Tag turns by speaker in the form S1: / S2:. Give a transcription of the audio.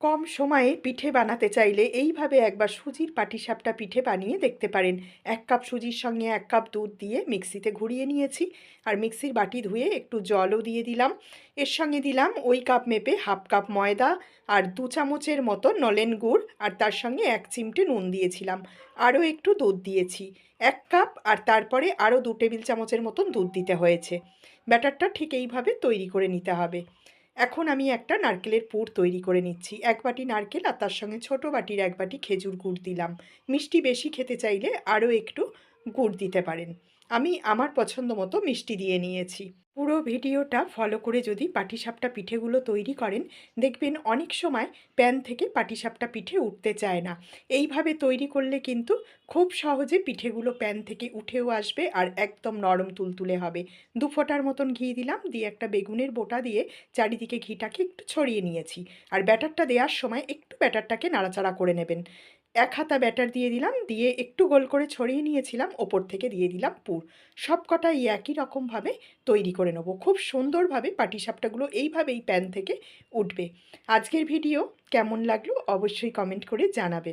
S1: কম সময়ে পিঠে বানাতে চাইলে এইভাবে একবার সুজির পাটিসাপটা পিঠে বানিয়ে দেখতে পারেন। এক কাপ সুজির সঙ্গে এক কাপ দুধ দিয়ে মিক্সিতে ঘুরিয়ে নিয়েছি। আর মিক্সির বাটি ধুয়ে একটু জলও দিয়ে দিলাম। এর সঙ্গে দিলাম ওই কাপ মেপে হাফ কাপ ময়দা আর দু চামচের মতো নলেন গুড় আর তার সঙ্গে এক চিমটে নুন দিয়েছিলাম। আরও একটু দুধ দিয়েছি। এক কাপ আর তারপরে আরও দু টেবিল চামচের মতন দুধ দিতে হয়েছে। ব্যাটারটা ঠিক এইভাবে তৈরি করে নিতে হবে। এখন আমি একটা নারকেলের পুর তৈরি করে নিচ্ছি। এক বাটি নারকেল আর তার সঙ্গে ছোট বাটির এক বাটি খেজুর গুড় দিলাম। মিষ্টি বেশি খেতে চাইলে আরও একটু গুড় দিতে পারেন। আমি আমার পছন্দ মতো মিষ্টি দিয়ে নিয়েছি। পুরো ভিডিওটা ফলো করে যদি পাটিসাপটা পিঠেগুলো তৈরি করেন, দেখবেন অনেক সময় প্যান থেকে পাটিসাপটা পিঠে উঠতে চায় না। এইভাবে তৈরি করলে কিন্তু খুব সহজে পিঠেগুলো প্যান থেকে উঠেও আসবে আর একদম নরম তুলতুলে হবে। দু ফোঁটার মতন ঘি দিলাম, দিয়ে একটা বেগুনের বোটা দিয়ে চারিদিকে ঘিটাকে একটু ছড়িয়ে নিয়েছি। আর ব্যাটারটা দেওয়ার সময় একটু ব্যাটারটাকে নাড়াচাড়া করে নেবেন। এক হাতা ব্যাটার দিয়ে দিলাম, দিয়ে একটু গোল করে ছড়িয়ে নিয়েছিলাম, ওপর থেকে দিয়ে দিলাম পুর। সব কটাই একই রকমভাবে তৈরি করে নেব। খুব সুন্দরভাবে পাটিসাপটাগুলো এইভাবেই প্যান থেকে উঠবে। আজকের ভিডিও কেমন লাগল অবশ্যই কমেন্ট করে জানাবেন।